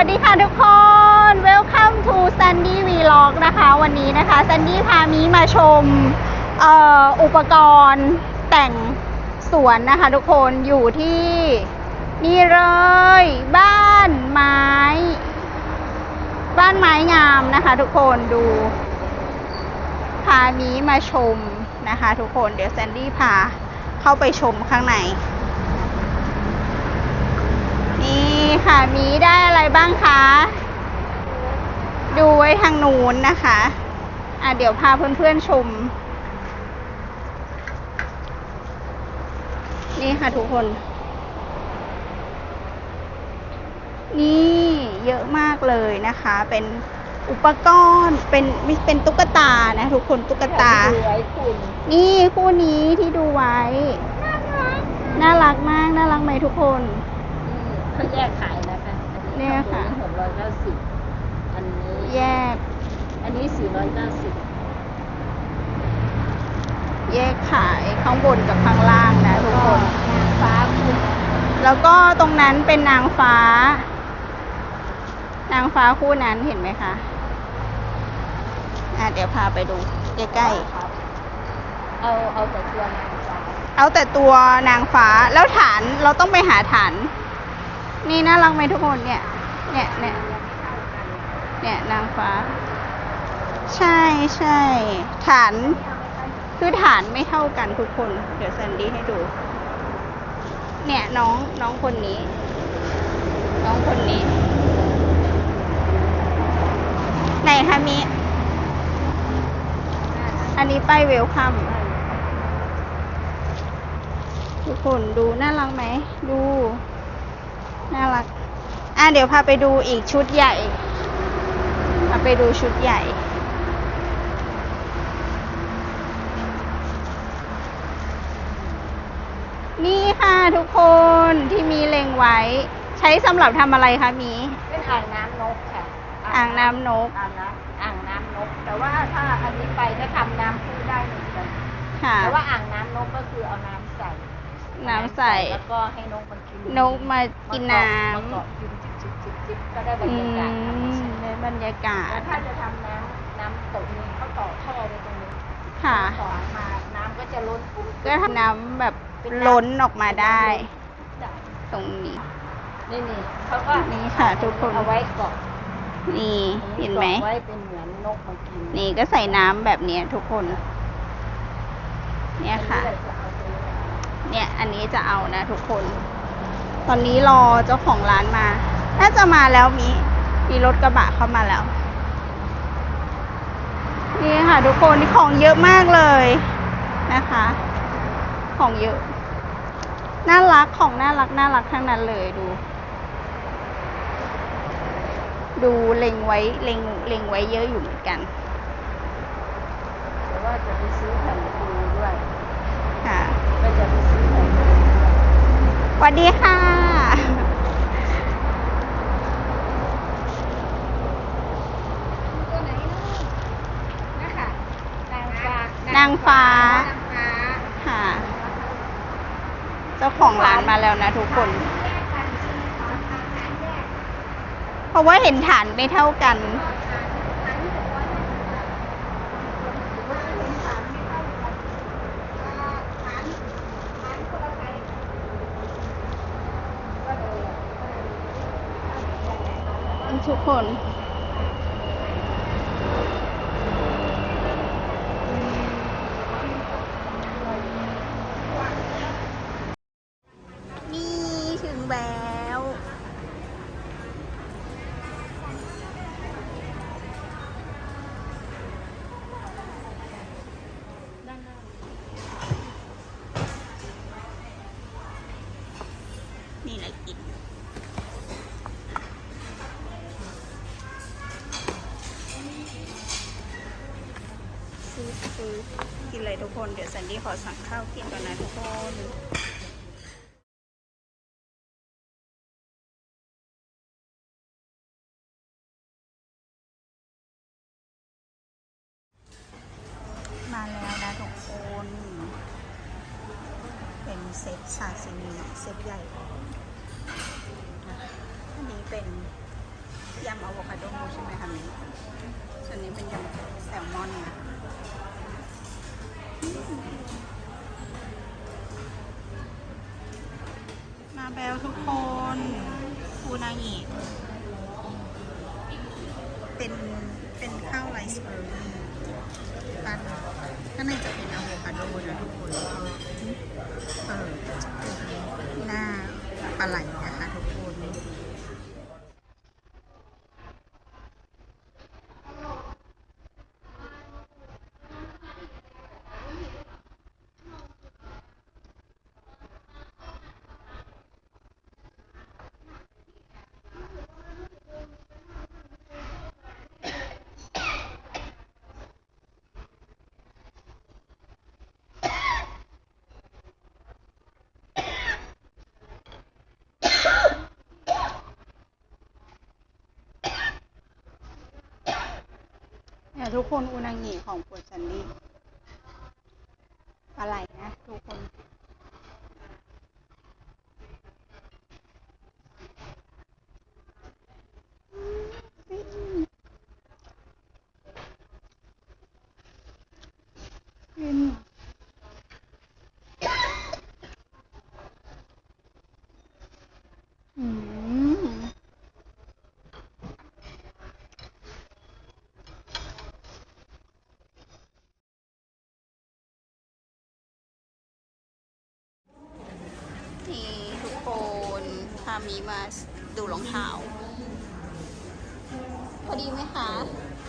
วัสดีค่ะทุกคน Welcome to Sandy Vlog นะคะ วันนี้นะคะ Sandy พามีมาชมอออุปกรณ์แต่งสวนนะคะ ทุกคนอยู่ที่นี่เลย บ้านไม้ บ้านไม้งามนะคะ ทุกคนดู พามีมาชมนะคะ ทุกคนเดี๋ยวแซนดี้พาเข้าไปชมข้างใน นี่ค่ะ มีได้อะไรบ้างคะ ดูไว้ทางนู้นนะคะ อะเดี๋ยวพาเพื่อนๆชม นี่ค่ะทุกคน นี่เยอะมากเลยนะคะ เป็นอุปกรณ์เป็นมิเป็นตุ๊กตานะ ทุกคนตุ๊กตาดูไว้คุณนี่คู่นี้ที่ดูไว้ น่ารักมาก น่ารักไหมทุกคน เขาแยกขายนะคะอันเนี่นี้ยค่ะ หกร้อยเก้าสิบอันนี้ แยก อันนี้สี่ร้อยเก้าสิบแยกขายข้างบนกับข้างล่างนะทุกคน ฟ้าคุณแล้วก็ตรงนั้นเป็นนางฟ้า นางฟ้าคู่นั้นเห็นไหมคะ อะเดี๋ยวพาไปดูใกล้ครับเอาเอาแต่ตัวนางฟ้าๆเอาแต่ตัวนางฟ้าแล้วฐานเราต้องไปหาฐาน นี่น่ารักไหมทุกคนเนี่ย เนี่ยเนี่ยเนี่ยนางฟ้า ใช่ใช่ฐาน คือฐานไม่เท่ากันทุกคน เดี๋ยวแซนดี้ให้ดู เนี่ยน้องน้องคนนี้ น้องคนนี้ ไหนคะมีอันนี้ป้ายเวลคัมทุกคนดูน่ารักไหม ดู น่ารัก อะเดี๋ยวพาไปดูอีกชุดใหญ่พาไปดูชุดใหญ่นี่ค่ะทุกคนที่มีเล็งไว้ ใช้สำหรับทำอะไรคะมี เป็นอ่างน้ำนกค่ะอ่างน้ำนก อ่างน้ำอ่างน้ำนก แต่ว่าถ้าอันนี้ไปก็ทำน้ำพุได้เหมือนกันค่ะแต่ว่าอ่างน้ำนกก็คือเอาน้ำใส่ น้ำใส่ แล้วก็ให้นกมันกินนกมากินน้มาเกาะกินจิบจิบจิบจิบก็ได้บรำรอืยากาศธรรมมชาติในบรรยากาศ แล้วถ้าจะทำน้ำน้ำตกนี้เขาต่อท่อไปตรงนี้ค่ะ ต่อมาน้ำก็จะล้นปุ๊บก็ทำน้ำแบบล้นออกมาได้ ได้ตรงนี้ นี่นี่เขาก็นี่ค่ะทุกคน เอาไว้เกาะนี่เห็นไหม กาะไว้เป็นเหมือนนกมากินนี่ก็ใส่น้ำแบบเนี้ยทุกคน เนี่ยค่ะ อันนี้เราจเอาไปเลย เนี่ยอันนี้จะเอานะทุกคน ตอนนี้รอเจ้าของร้านมา น่าจะมาแล้วมีมีรถกระบะเข้ามาแล้ว นี่ค่ะ ทุกคนของเยอะมากเลยนะคะ ของเยอะ น่ารักของน่ารักน่ารักทั้งนั้นเลยดู ดูเล็งไว้เล็งเล็งไว้เยอะอยู่เหมือนกันแต่ว่าจะไปซื้อแผ่นปูด้วยค่ะ ก็จะไปซื้อแผ่นปูด้วยสวัสดีค่ะ ตัวไหนเนาะนะคะนางฟ้านางฟ้า นางฟ้าค่ะ เจ้าของร้านมาแล้วนะทุกคนเพราะว่าเห็นฐานไม่เท่ากัน ทุกคน คนเดี๋ยวแซนดี้ขอสั่งข้าวกินก่อนนะทุกคนมาแล้วนะทุกคน เป็นเซตซาซิมิเซตใหญ่ อันนี้เป็นยำอะโวคาโดใช่ไหมคะมิ้ส่วนนี้เป็นยำแซลมอนนะ มาแบลทุกคนฟูนางิเป็น เป็นข้าวไรซ์เบอร์รี่ปั้นข้างในจะเป็นอะโวคาโดนะทุกคนแล้วก็เออจะเป็นหน้าปลาไหลนะคะทุกคน เนี่ย ทุกคนอุนางิของปวดสันดีอะไรนะทุกคนกินอืม นี่ทุกคนพามีมาดูรองเท้า พอดีไหมคะ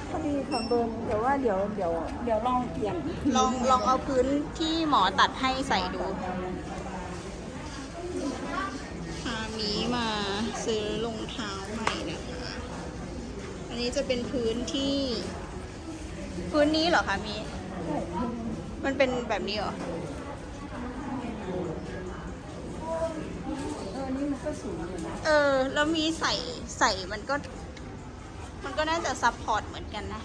พอดีค่ะเบิร์นแต่ว่าเดี๋ยวเดี๋ยวเดี๋ยวลองเปลี่ยนลองลองเอาพื้นที่หมอตัดให้ใส่ดูพามีมาซื้อรองเท้าใหม่นะคะ อันนี้จะเป็นพื้นที่ พื้นนี้เหรอคะมี มันเป็นแบบนี้เหรอ เออนี่มัน ก็สูงอยู่นะ เออ แล้วมีใส่ใส่มันก็ มันก็น่าจะซับพอร์ตเหมือนกันนะ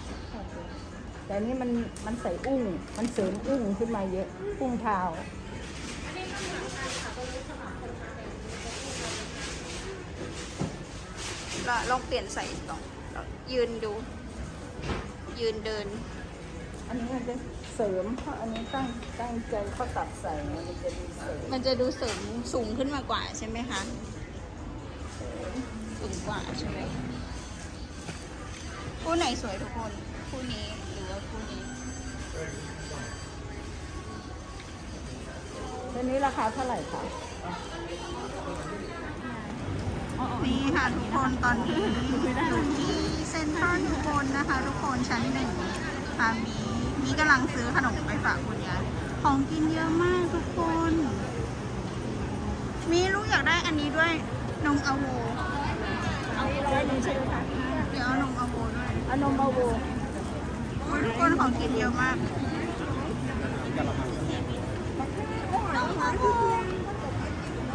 แต่อันนี่มันมันใส่อุ้ง มันเสริมอุ้งขึ้นมาเยอะ อุ้งเท้าลลองเปลี่ยนใส่ลองลองยืนดู ยืนเดิน อันนี้มันจะ เสริมเพราะอันนี้ตั้งตั้งใจเขาตัดใส่มันจะดีเสริมมันจะดูเสริมสูงขึ้นมากว่าใช่ไหมคะ สูงกว่าใช่ไหมคู่ไหนสวยทุกคน คู่นี้หรือว่าคู่นี้ตัวนี้ราคาเท่าไหร่คะนี่ค่ะทุกคนตอนนี้อยู่ที่เซ็นทรัลทุกคนนะคะ ทุกคนชั้นหนึ่งค่ะมี มีกำลังซื้อขนมไปฝากคุณยายของกินเยอะมากทุกคน มีลูกอยากได้อันนี้ด้วยนมอะโวเอาได้หนึ่งใช่ไหมคะเดี๋ยวเอานมอะโวด้วยเอานมมาโวโอ้ยทุกคนของกินเยอะมาก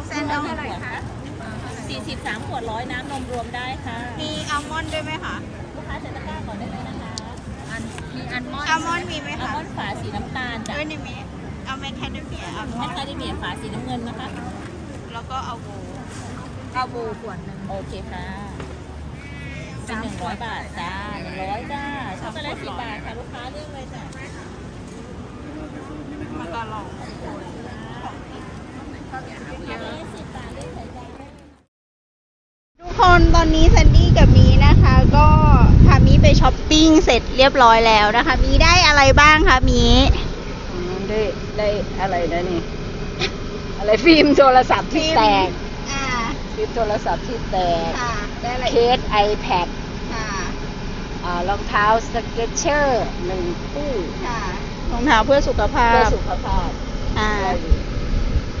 แซนเอา43ขวดร้อยน้ำนมรวมได้ค่ะ มีอัลมอนด์ด้วยไหมคะ อัลมอนด์อัลมอนด์มีไหมอัลคะมอนด์ฝาสีน้ำตาลจ้ะเอ้ยนี่มีเอาแมคแคดเมียอัลมแม่อนด์ค้าได้เบียร์ฝาสีน้ำเงินนะคะ แล้วก็เอาโวเอาบูขวดหนึ่งโอเคค่ะ เป็นหนึ่งร้อยบาทจ้าหนึ่งร้อยจ้าช็อกโกแลตสิบบาทค่ะลูกค้าเลือกเลยจ้ะมาก็ลองช็อกโกแลตสิบบาทเลือกใส่ใจทุกคนตอนนี้แซนดี้กับมีนะคะ ก็พามีไป ช้อปปิ้งเสร็จเรียบร้อยแล้วนะคะ มีได้อะไรบ้างคะมีได้ได้อะไรนะนี่ อะไรฟิล์มโทรศัพท์ที่แตกอ่าฟิล์มโทรศัพท์ที่แตกค่ะได้อะไรเคส iPad ค่ะอ่ารองเท้าสเก็ตเชอร์หนึ่งคู่ค่ะรองเท้าเพื่อสุขภาเพื่อพสุขภาพอ่า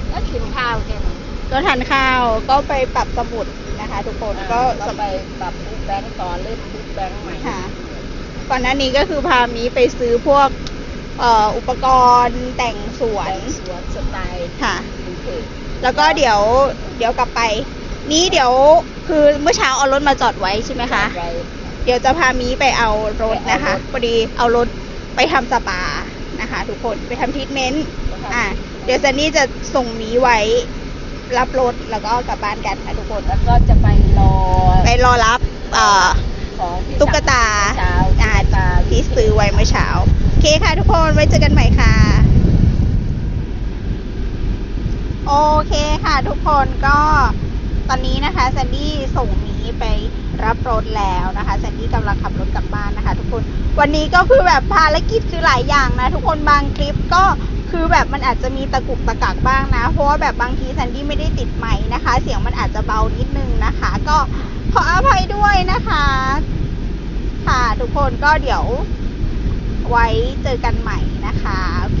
แล้วกินข้าวแค่นี้ก็ทานข้าวก็ไปปรับสมุดนะคะ ทุกคนก็ก็ไปปรับแบงก์ก่อนเล่นบุ๊ก แบงก์ใหม่ค่ะก่อนหน้านี้ก็คือพามีไปซื้อพวกเอ่ออุปกรณ์แต่งสวแต่นงสวนสไตล์ค่ะ วินเทจแล้วก็เดี๋ยวเดี๋ยวกลับไป นี้เดี๋ยวคือเมื่อเช้าเอารถมาจอดไว้ใช่ไหมคะ ไว้ เดี๋ยวจะพามีไปเอารถนะคะ ไปเอารถ พอดีเอารถไปทำสปานะคะ ทุกคนไปทำทรีทเมนต์อะเดี๋ยวซันนี่จะส่งมีไว้รับรถแล้วก็กลับบ้านกันนะทุกคน แล้วก็จะไปรอไปรอรับเอ่อของที่ตุ๊ กตาเช้าอ่าตุ๊กตาที่ซื้อไว้เมื่อเช้า โอเคค่ะทุกคนไว้เจอกันใหม่ค่ะ โอเคค่ะทุกคนก็ตอนนี้นะคะแซนดี้ส่งหมีไปรับรถแล้วนะคะแซนดี้กำลังขับรถกลับบ้านนะคะ ทุกคนวันนี้ก็คือแบบภารกิจคือหลายอย่างนะ ทุกคนบางคลิปก็คือแบบมันอาจจะมีตะกุกตะกักบ้างนะ เพราะว่าแบบบางทีแซนดี้ไม่ได้ติดไมค์นะคะ เสียงมันอาจจะเบานิดนึงนะคะ ก็ขออภัยด้วยนะคะ ค่ะ ทุกคนก็เดี๋ยวไว้เจอกันใหม่นะคะโอ